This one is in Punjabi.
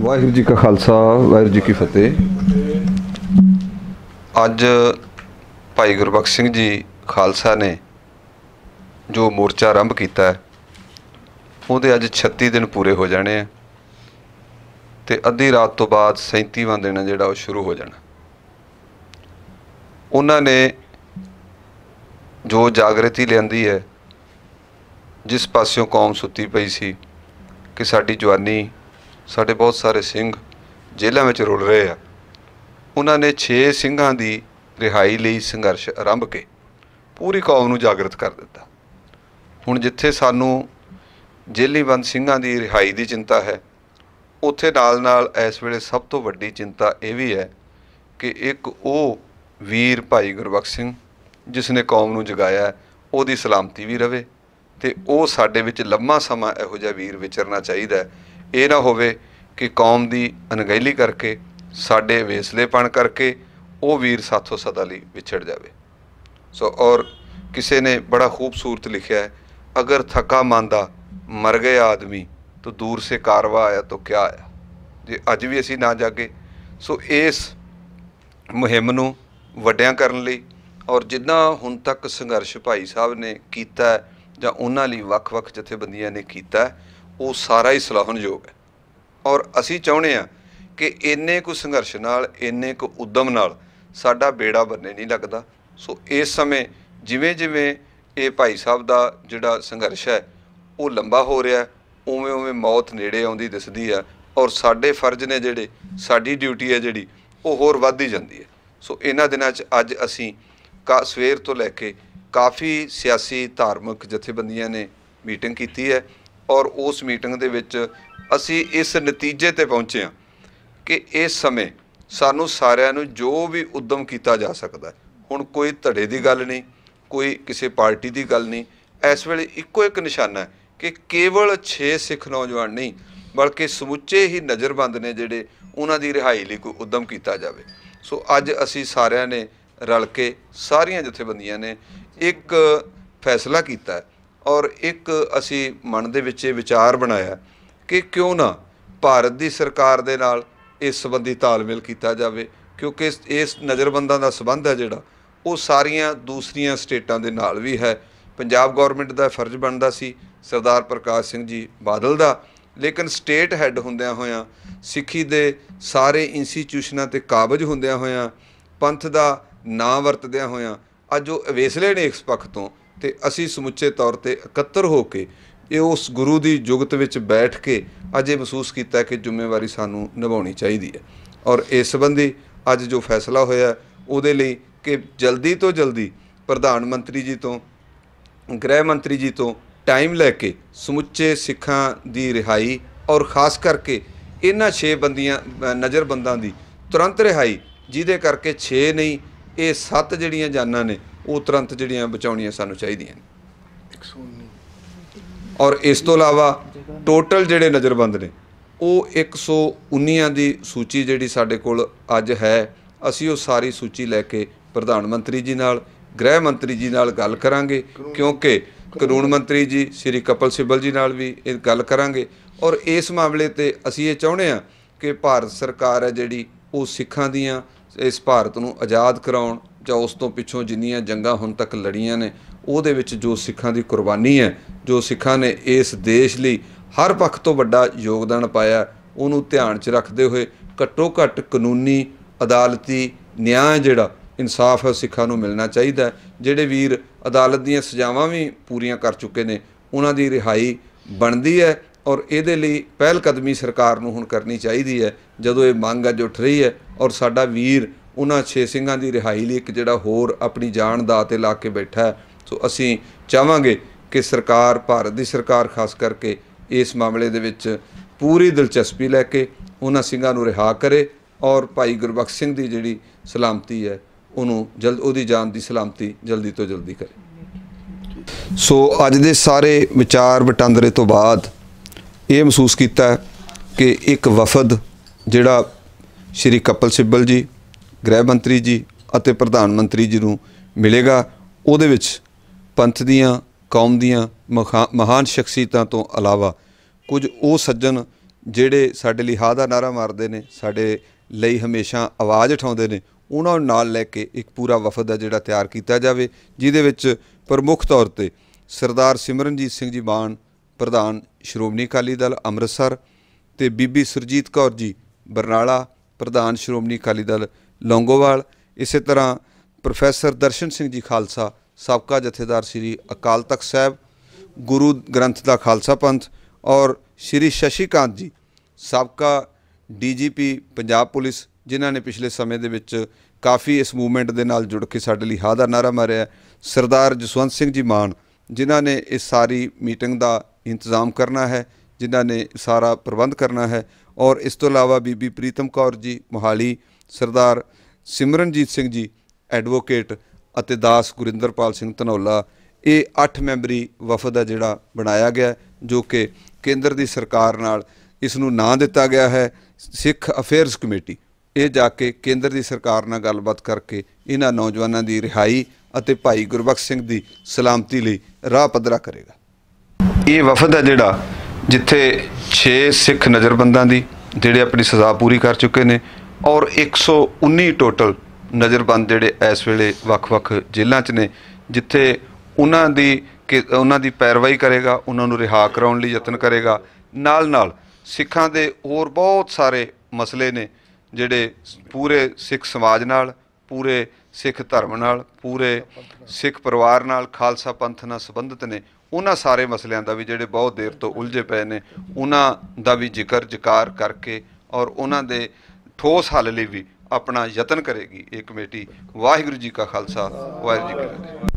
ਵਾਹਿਗੁਰੂ ਜੀ ਕਾ ਖਾਲਸਾ, ਵਾਹਿਗੁਰੂ ਜੀ ਕੀ ਫਤਿਹ। ਅੱਜ ਭਾਈ ਗੁਰਬਖਸ਼ ਸਿੰਘ ਜੀ ਖਾਲਸਾ ਨੇ ਜੋ ਮੋਰਚਾ ਆਰੰਭ ਕੀਤਾ ਹੈ, ਉਹਦੇ ਅੱਜ 36 ਦਿਨ ਪੂਰੇ ਹੋ ਜਾਣੇ ਆ ਤੇ ਅੱਧੀ ਰਾਤ ਤੋਂ ਬਾਅਦ 37ਵਾਂ ਦਿਨ ਜਿਹੜਾ ਉਹ ਸ਼ੁਰੂ ਹੋ ਜਾਣਾ। ਉਹਨਾਂ ਨੇ ਜੋ ਜਾਗਰਤੀ ਲਿਆਂਦੀ ਹੈ, ਜਿਸ ਪਾਸਿਓਂ ਕੌਮ ਸੁੱਤੀ ਪਈ ਸੀ ਕਿ ਸਾਡੀ ਜਵਾਨੀ ਸਾਡੇ ਬਹੁਤ ਸਾਰੇ ਸਿੰਘ ਜੇਲ੍ਹਾਂ ਵਿੱਚ ਰੁਲ ਰਹੇ ਆ। ਉਹਨਾਂ ਨੇ 6 ਸਿੰਘਾਂ ਦੀ ਰਿਹਾਈ ਲਈ ਸੰਘਰਸ਼ ਆਰੰਭ ਕੇ ਪੂਰੀ ਕੌਮ ਨੂੰ ਜਾਗਰਤ ਕਰ ਦਿੱਤਾ। ਹੁਣ ਜਿੱਥੇ ਸਾਨੂੰ ਜੇਲੀ ਸਿੰਘਾਂ ਦੀ ਰਿਹਾਈ ਦੀ ਚਿੰਤਾ ਹੈ, ਉੱਥੇ ਨਾਲ-ਨਾਲ ਇਸ ਵੇਲੇ ਸਭ ਤੋਂ ਵੱਡੀ ਚਿੰਤਾ ਇਹ ਵੀ ਹੈ ਕਿ ਇੱਕ ਉਹ ਵੀਰ ਭਾਈ ਗੁਰਬਖਸ਼ ਸਿੰਘ ਜਿਸ ਨੇ ਕੌਮ ਨੂੰ ਜਗਾਇਆ, ਉਹਦੀ ਸਲਾਮਤੀ ਵੀ ਰਵੇ ਤੇ ਉਹ ਸਾਡੇ ਵਿੱਚ ਲੰਮਾ ਸਮਾਂ ਇਹੋ ਜਿਹਾ ਵੀਰ ਵਿਚਰਨਾ ਚਾਹੀਦਾ ਇਹ ਨਾ ਹੋਵੇ ਕਿ ਕੌਮ ਦੀ ਅਣਗਹਿਲੀ ਕਰਕੇ, ਸਾਡੇ ਵੇਸਲੇਪਣ ਕਰਕੇ ਉਹ ਵੀਰ ਸਾਥੋਂ ਸਦਾ ਲਈ ਵਿਛੜ ਜਾਵੇ। ਸੋ ਔਰ ਕਿਸੇ ਨੇ ਬੜਾ ਖੂਬਸੂਰਤ ਲਿਖਿਆ ਹੈ, ਅਗਰ ਥਕਾ ਮੰਦਾ ਮਰ ਗਏ ਆਦਮੀ, ਤਾਂ ਦੂਰ ਸੇ ਕਾਰਵਾ ਆਇਆ ਤਾਂ ਕਿਆ ਆਇਆ? ਜੇ ਅੱਜ ਵੀ ਅਸੀਂ ਨਾ ਜਾਗੇ, ਸੋ ਇਸ ਮੁਹਿੰਮ ਨੂੰ ਵੱਡਿਆਂ ਕਰਨ ਲਈ ਔਰ ਜਿੰਨਾ ਹੁਣ ਤੱਕ ਸੰਘਰਸ਼ ਭਾਈ ਸਾਹਿਬ ਨੇ ਕੀਤਾ ਜਾਂ ਉਹਨਾਂ ਲਈ ਵੱਖ-ਵੱਖ ਜਥੇਬੰਦੀਆਂ ਨੇ ਕੀਤਾ ਉਹ ਸਾਰਾ ਹੀ ਸਲਾਹਨਯੋਗ ਹੈ। ਔਰ ਅਸੀਂ ਚਾਹੁੰਦੇ ਆ ਕਿ ਇੰਨੇ ਕੁ ਸੰਘਰਸ਼ ਨਾਲ, ਇੰਨੇ ਕੁ ਉਦਮ ਨਾਲ ਸਾਡਾ ਬੇੜਾ ਬੰਨੇ ਨਹੀਂ ਲੱਗਦਾ। ਸੋ ਇਸ ਸਮੇਂ ਜਿਵੇਂ ਜਿਵੇਂ ਇਹ ਭਾਈ ਸਾਹਿਬ ਦਾ ਜਿਹੜਾ ਸੰਘਰਸ਼ ਹੈ, ਉਹ ਲੰਬਾ ਹੋ ਰਿਹਾ ਉਵੇਂ ਉਵੇਂ ਮੌਤ ਨੇੜੇ ਆਉਂਦੀ ਦਿਸਦੀ ਆ ਔਰ ਸਾਡੇ ਫਰਜ਼ ਨੇ ਜਿਹੜੇ, ਸਾਡੀ ਡਿਊਟੀ ਹੈ ਜਿਹੜੀ, ਉਹ ਹੋਰ ਵੱਧਦੀ ਜਾਂਦੀ ਹੈ। ਸੋ ਇਹਨਾਂ ਦਿਨਾਂ 'ਚ ਅੱਜ ਅਸੀਂ ਕਾ, ਸਵੇਰ ਤੋਂ ਲੈ ਕੇ ਕਾਫੀ ਸਿਆਸੀ, ਧਾਰਮਿਕ ਜਥੇਬੰਦੀਆਂ ਨੇ ਮੀਟਿੰਗ ਕੀਤੀ ਹੈ। ਔਰ ਉਸ ਮੀਟਿੰਗ ਦੇ ਵਿੱਚ ਅਸੀਂ ਇਸ ਨਤੀਜੇ ਤੇ ਪਹੁੰਚੇ ਹਾਂ ਕਿ ਇਸ ਸਮੇਂ ਸਾਨੂੰ ਸਾਰਿਆਂ ਨੂੰ ਜੋ ਵੀ ਉਦਮ ਕੀਤਾ ਜਾ ਸਕਦਾ ਹੈ, ਹੁਣ ਕੋਈ ਧੜੇ ਦੀ ਗੱਲ ਨਹੀਂ, ਕੋਈ ਕਿਸੇ ਪਾਰਟੀ ਦੀ ਗੱਲ ਨਹੀਂ, ਇਸ ਵੇਲੇ ਇੱਕੋ ਇੱਕ ਨਿਸ਼ਾਨਾ ਹੈ ਕਿ ਕੇਵਲ 6 ਸਿੱਖ ਨੌਜਵਾਨ ਨਹੀਂ, ਬਲਕਿ ਸਮੁੱਚੇ ਹੀ ਨਜ਼ਰਬੰਦ ਨੇ ਜਿਹੜੇ ਉਹਨਾਂ ਦੀ ਰਿਹਾਈ ਲਈ ਕੋਈ ਉਦਮ ਕੀਤਾ ਜਾਵੇ। ਸੋ ਅੱਜ ਅਸੀਂ ਸਾਰਿਆਂ ਨੇ ਰਲ ਕੇ ਸਾਰੀਆਂ ਜਥੇਬੰਦੀਆਂ ਨੇ ਇੱਕ ਫੈਸਲਾ ਕੀਤਾ ਔਰ ਇੱਕ ਅਸੀਂ ਮਨ ਦੇ ਵਿੱਚ ਇਹ ਵਿਚਾਰ ਬਣਾਇਆ ਕਿ ਕਿਉਂ ਨਾ ਭਾਰਤ ਦੀ ਸਰਕਾਰ ਦੇ ਨਾਲ ਇਸ ਸੰਬੰਧੀ ਤਾਲਮੇਲ ਕੀਤਾ ਜਾਵੇ, ਕਿਉਂਕਿ ਇਸ- ਨਜ਼ਰਬੰਦਾਂ ਦਾ ਸਬੰਧ ਹੈ ਜਿਹੜਾ, ਉਹ ਸਾਰੀਆਂ ਦੂਸਰੀਆਂ ਸਟੇਟਾਂ ਦੇ ਨਾਲ ਵੀ ਹੈ। ਪੰਜਾਬ ਗਵਰਨਮੈਂਟ ਦਾ ਫਰਜ਼ ਬਣਦਾ ਸੀ, ਸਰਦਾਰ ਪ੍ਰਕਾਸ਼ ਸਿੰਘ ਜੀ ਬਾਦਲ ਦਾ, ਲੇਕਿਨ ਸਟੇਟ ਹੈੱਡ ਹੁੰਦਿਆਂ ਹੋਇਆਂ, ਸਿੱਖੀ ਦੇ ਸਾਰੇ ਇੰਸਟੀਚਿਊਸ਼ਨਾਂ ਤੇ ਕਾਬਜ ਹੁੰਦਿਆਂ ਹੋਇਆਂ, ਪੰਥ ਦਾ ਨਾਂ ਵਰਤਦਿਆਂ ਹੋਇਆਂ, ਅੱਜ ਉਹ ਅਵੇਸਲੇ ਨੇ ਇਸ ਪੱਖ ਤੋਂ। ਤੇ ਅਸੀਂ ਸਮੁੱਚੇ ਤੌਰ ਤੇ ਇਕੱਤਰ ਹੋ ਕੇ ਇਹ ਉਸ ਗੁਰੂ ਦੀ ਜੁਗਤ ਵਿੱਚ ਬੈਠ ਕੇ ਅੱਜ ਇਹ ਮਹਿਸੂਸ ਕੀਤਾ ਕਿ ਜ਼ਿੰਮੇਵਾਰੀ ਸਾਨੂੰ ਨਿਭਾਉਣੀ ਚਾਹੀਦੀ ਹੈ। ਔਰ ਇਸ ਸੰਬੰਧੀ ਅੱਜ ਜੋ ਫੈਸਲਾ ਹੋਇਆ, ਉਹਦੇ ਲਈ ਕਿ ਜਲਦੀ ਤੋਂ ਜਲਦੀ ਪ੍ਰਧਾਨ ਮੰਤਰੀ ਜੀ ਤੋਂ, ਗ੍ਰਹਿ ਮੰਤਰੀ ਜੀ ਤੋਂ ਟਾਈਮ ਲੈ ਕੇ ਸਮੁੱਚੇ ਸਿੱਖਾਂ ਦੀ ਰਿਹਾਈ ਔਰ ਖਾਸ ਕਰਕੇ ਇਹਨਾਂ 6 ਬੰਦੀਆਂ ਨਜ਼ਰਬੰਦਾਂ ਦੀ ਤੁਰੰਤ ਰਿਹਾਈ, ਜਿਹਦੇ ਕਰਕੇ 6 ਨਹੀਂ, ਇਹ 7 ਜਿਹੜੀਆਂ ਜਾਨਾਂ ਨੇ ਉਹ ਤੁਰੰਤ ਜਿਹੜੀਆਂ ਬਚਾਉਣੀਆਂ ਸਾਨੂੰ ਚਾਹੀਦੀਆਂ ਨੇ। ਔਰ ਇਸ ਤੋਂ ਇਲਾਵਾ ਟੋਟਲ ਜਿਹੜੇ ਨਜ਼ਰਬੰਦ ਨੇ ਉਹ 119 ਦੀ ਸੂਚੀ ਜਿਹੜੀ ਸਾਡੇ ਕੋਲ ਅੱਜ ਹੈ ਅਸੀਂ ਉਹ ਸਾਰੀ ਸੂਚੀ ਲੈ ਕੇ ਪ੍ਰਧਾਨ ਮੰਤਰੀ ਜੀ ਨਾਲ ਗ੍ਰਹਿ ਮੰਤਰੀ ਜੀ ਨਾਲ ਗੱਲ ਕਰਾਂਗੇ ਕਿਉਂਕਿ ਕਾਨੂੰਨ ਮੰਤਰੀ ਜੀ ਸ੍ਰੀ ਕਪਲ ਸਿੱਬਲ ਜੀ ਨਾਲ ਵੀ ਇਹ ਗੱਲ ਕਰਾਂਗੇ। ਔਰ ਇਸ ਮਾਮਲੇ ਤੇ ਅਸੀਂ ਇਹ ਚਾਹੁੰਦੇ ਹਾਂ ਕਿ ਭਾਰਤ ਸਰਕਾਰ ਹੈ ਜਿਹੜੀ ਉਹ ਸਿੱਖਾਂ ਦੀਆਂ ਇਸ ਭਾਰਤ ਨੂੰ ਆਜ਼ਾਦ ਕਰਾਉਣ ਜਾਂ ਉਸ ਤੋਂ ਪਿੱਛੋਂ ਜਿੰਨੀਆਂ ਜੰਗਾਂ ਹੁਣ ਤੱਕ ਲੜੀਆਂ ਨੇ, ਉਹਦੇ ਵਿੱਚ ਜੋ ਸਿੱਖਾਂ ਦੀ ਕੁਰਬਾਨੀ ਹੈ, ਜੋ ਸਿੱਖਾਂ ਨੇ ਇਸ ਦੇਸ਼ ਲਈ ਹਰ ਪੱਖ ਤੋਂ ਵੱਡਾ ਯੋਗਦਾਨ ਪਾਇਆ, ਉਹਨੂੰ ਧਿਆਨ 'ਚ ਰੱਖਦੇ ਹੋਏ ਘੱਟੋ ਘੱਟ ਕਾਨੂੰਨੀ ਅਦਾਲਤੀ ਨਿਆਂ ਜਿਹੜਾ ਇਨਸਾਫ ਹੈ ਸਿੱਖਾਂ ਨੂੰ ਮਿਲਣਾ ਚਾਹੀਦਾ ਜਿਹੜੇ ਵੀਰ ਅਦਾਲਤ ਦੀਆਂ ਸਜ਼ਾਵਾਂ ਵੀ ਪੂਰੀਆਂ ਕਰ ਚੁੱਕੇ ਨੇ, ਉਹਨਾਂ ਦੀ ਰਿਹਾਈ ਬਣਦੀ ਹੈ ਔਰ ਇਹਦੇ ਲਈ ਪਹਿਲ ਕਦਮੀ ਸਰਕਾਰ ਨੂੰ ਹੁਣ ਕਰਨੀ ਚਾਹੀਦੀ ਹੈ। ਜਦੋਂ ਇਹ ਮੰਗ ਅੱਜ ਉੱਠ ਰਹੀ ਹੈ ਔਰ ਸਾਡਾ ਵੀਰ ਉਹਨਾਂ ਛੇ ਸਿੰਘਾਂ ਦੀ ਰਿਹਾਈ ਲਈ ਇੱਕ ਜਿਹੜਾ ਹੋਰ ਆਪਣੀ ਜਾਨ ਦਾ ਤੇ ਲਾ ਕੇ ਬੈਠਾ ਹੈ। ਸੋ ਅਸੀਂ ਚਾਹਾਂਗੇ ਕਿ ਸਰਕਾਰ, ਭਾਰਤ ਦੀ ਸਰਕਾਰ ਖਾਸ ਕਰਕੇ ਇਸ ਮਾਮਲੇ ਦੇ ਵਿੱਚ ਪੂਰੀ ਦਿਲਚਸਪੀ ਲੈ ਕੇ ਉਹਨਾਂ ਸਿੰਘਾਂ ਨੂੰ ਰਿਹਾ ਕਰੇ ਔਰ ਭਾਈ ਗੁਰਬਖਸ਼ ਸਿੰਘ ਦੀ ਜਿਹੜੀ ਸਲਾਮਤੀ ਹੈ, ਉਹਨੂੰ ਜਲਦ, ਉਹਦੀ ਜਾਨ ਦੀ ਸਲਾਮਤੀ ਜਲਦੀ ਤੋਂ ਜਲਦੀ ਕਰੇ। ਸੋ ਅੱਜ ਦੇ ਸਾਰੇ ਵਿਚਾਰ ਵਟਾਂਦਰੇ ਤੋਂ ਬਾਅਦ ਇਹ ਮਹਿਸੂਸ ਕੀਤਾ ਕਿ ਇੱਕ ਵਫਦ ਜਿਹੜਾ ਸ਼੍ਰੀ ਕਪਲ ਸਿੱਬਲ ਜੀ ਗ੍ਰਹਿ ਮੰਤਰੀ ਜੀ ਅਤੇ ਪ੍ਰਧਾਨ ਮੰਤਰੀ ਜੀ ਨੂੰ ਮਿਲੇਗਾ। ਉਹਦੇ ਵਿੱਚ ਪੰਥ ਦੀਆਂ, ਕੌਮ ਦੀਆਂ ਮਖਾ- ਮਹਾਨ ਸ਼ਖਸੀਅਤਾਂ ਤੋਂ ਇਲਾਵਾ ਕੁਝ ਉਹ ਸੱਜਣ ਜਿਹੜੇ ਸਾਡੇ ਲਈ ਹਾ ਦਾ ਨਾਰਾ ਮਾਰਦੇ ਨੇ, ਸਾਡੇ ਲਈ ਹਮੇਸ਼ਾ ਆਵਾਜ਼ ਉਠਾਉਂਦੇ ਨੇ, ਉਹਨਾਂ ਨੂੰ ਨਾਲ ਲੈ ਕੇ ਇੱਕ ਪੂਰਾ ਵਫਦ ਹੈ ਜਿਹੜਾ ਤਿਆਰ ਕੀਤਾ ਜਾਵੇ, ਜਿਹਦੇ ਵਿੱਚ ਪ੍ਰਮੁੱਖ ਤੌਰ ਤੇ ਸਰਦਾਰ ਸਿਮਰਨਜੀਤ ਸਿੰਘ ਜੀ ਮਾਨ, ਪ੍ਰਧਾਨ ਸ਼੍ਰੋਮਣੀ ਅਕਾਲੀ ਦਲ ਅੰਮ੍ਰਿਤਸਰ ਤੇ ਬੀਬੀ ਸੁਰਜੀਤ ਕੌਰ ਜੀ ਬਰਨਾਲਾ, ਪ੍ਰਧਾਨ ਸ਼੍ਰੋਮਣੀ ਅਕਾਲੀ ਦਲ ਲੌਂਗੋਵਾਲ, ਇਸੇ ਤਰ੍ਹਾਂ ਪ੍ਰੋਫੈਸਰ ਦਰਸ਼ਨ ਸਿੰਘ ਜੀ ਖਾਲਸਾ, ਸਾਬਕਾ ਜਥੇਦਾਰ ਸ੍ਰੀ ਅਕਾਲ ਤਖਤ ਸਾਹਿਬ, ਗੁਰੂ ਗ੍ਰੰਥ ਦਾ ਖਾਲਸਾ ਪੰਥ ਔਰ ਸ਼੍ਰੀ ਸ਼ਸ਼ੀਕਾਂਤ ਜੀ, ਸਾਬਕਾ ਡੀਜੀਪੀ ਪੰਜਾਬ ਪੁਲਿਸ, ਜਿਨ੍ਹਾਂ ਨੇ ਪਿਛਲੇ ਸਮੇਂ ਦੇ ਵਿੱਚ ਕਾਫੀ ਇਸ ਮੂਵਮੈਂਟ ਦੇ ਨਾਲ ਜੁੜ ਕੇ ਸਾਡੇ ਲਈ ਹਾ ਦਾ ਨਾਰਾ ਮਾਰਿਆ, ਸਰਦਾਰ ਜਸਵੰਤ ਸਿੰਘ ਜੀ ਮਾਨ, ਜਿਨ੍ਹਾਂ ਨੇ ਇਸ ਸਾਰੀ ਮੀਟਿੰਗ ਦਾ ਇੰਤਜ਼ਾਮ ਕਰਨਾ ਹੈ, ਜਿਨ੍ਹਾਂ ਨੇ ਸਾਰਾ ਪ੍ਰਬੰਧ ਕਰਨਾ ਹੈ ਔਰ ਇਸ ਤੋਂ ਇਲਾਵਾ ਬੀਬੀ ਪ੍ਰੀਤਮ ਕੌਰ ਜੀ ਮੋਹਾਲੀ ਸਰਦਾਰ ਸਿਮਰਨਜੀਤ ਸਿੰਘ ਜੀ ਐਡਵੋਕੇਟ ਅਤੇ ਦਾਸ ਗੁਰਿੰਦਰਪਾਲ ਸਿੰਘ ਧਨੌਲਾ, ਇਹ 8 ਮੈਂਬਰੀ ਵਫਦ ਹੈ ਜਿਹੜਾ ਬਣਾਇਆ ਗਿਆ ਜੋ ਕਿ ਕੇਂਦਰ ਦੀ ਸਰਕਾਰ ਨਾਲ ਇਸ ਨੂੰ ਨਾਂ ਦਿੱਤਾ ਗਿਆ ਹੈ, ਸਿੱਖ ਅਫੇਅਰਸ ਕਮੇਟੀ। ਇਹ ਜਾ ਕੇ ਕੇਂਦਰ ਦੀ ਸਰਕਾਰ ਨਾਲ ਗੱਲਬਾਤ ਕਰਕੇ ਇਹਨਾਂ ਨੌਜਵਾਨਾਂ ਦੀ ਰਿਹਾਈ ਅਤੇ ਭਾਈ ਗੁਰਬਖਸ਼ ਸਿੰਘ ਦੀ ਸਲਾਮਤੀ ਲਈ ਰਾਹ ਪੱਧਰਾ ਕਰੇਗਾ। ਇਹ ਵਫਦ ਹੈ ਜਿਹੜਾ ਜਿੱਥੇ 6 ਸਿੱਖ ਨਜ਼ਰਬੰਦਾਂ ਦੀ, ਜਿਹੜੇ ਆਪਣੀ ਸਜ਼ਾ ਪੂਰੀ ਕਰ ਚੁੱਕੇ ਨੇ ਔਰ 119 ਟੋਟਲ ਨਜ਼ਰਬੰਦ ਜਿਹੜੇ ਇਸ ਵੇਲੇ ਵੱਖ-ਵੱਖ ਜੇਲ੍ਹਾਂ 'ਚ ਨੇ, ਜਿੱਥੇ ਉਹਨਾਂ ਦੀ ਕਿ ਉਹਨਾਂ ਦੀ ਪੈਰਵਾਈ ਕਰੇਗਾ, ਉਹਨਾਂ ਨੂੰ ਰਿਹਾ ਕਰਾਉਣ ਲਈ ਯਤਨ ਕਰੇਗਾ। ਨਾਲ-ਨਾਲ ਸਿੱਖਾਂ ਦੇ ਹੋਰ ਬਹੁਤ ਸਾਰੇ ਮਸਲੇ ਨੇ, ਜਿਹੜੇ ਪੂਰੇ ਸਿੱਖ ਸਮਾਜ ਨਾਲ, ਪੂਰੇ ਸਿੱਖ ਧਰਮ ਨਾਲ, ਪੂਰੇ ਸਿੱਖ ਪਰਿਵਾਰ ਨਾਲ, ਖਾਲਸਾ ਪੰਥ ਨਾਲ ਸੰਬੰਧਿਤ ਨੇ। ਉਹਨਾਂ ਸਾਰੇ ਮਸਲਿਆਂ ਦਾ ਵੀ ਜਿਹੜੇ ਬਹੁਤ ਦੇਰ ਤੋਂ ਉਲਝੇ ਪਏ ਨੇ, ਉਹਨਾਂ ਦਾ ਵੀ ਜ਼ਿਕਰ ਜਕਾਰ ਕਰਕੇ ਔਰ ਉਹਨਾਂ ਦੇ ਠੋਸ ਹੱਲ ਲਈ ਵੀ ਆਪਣਾ ਯਤਨ ਕਰੇਗੀ ਇਹ ਕਮੇਟੀ। ਵਾਹਿਗੁਰੂ ਜੀ ਕਾ ਖਾਲਸਾ, ਵਾਹਿਗੁਰੂ ਜੀ ਕੀ ਫਤਿਹ।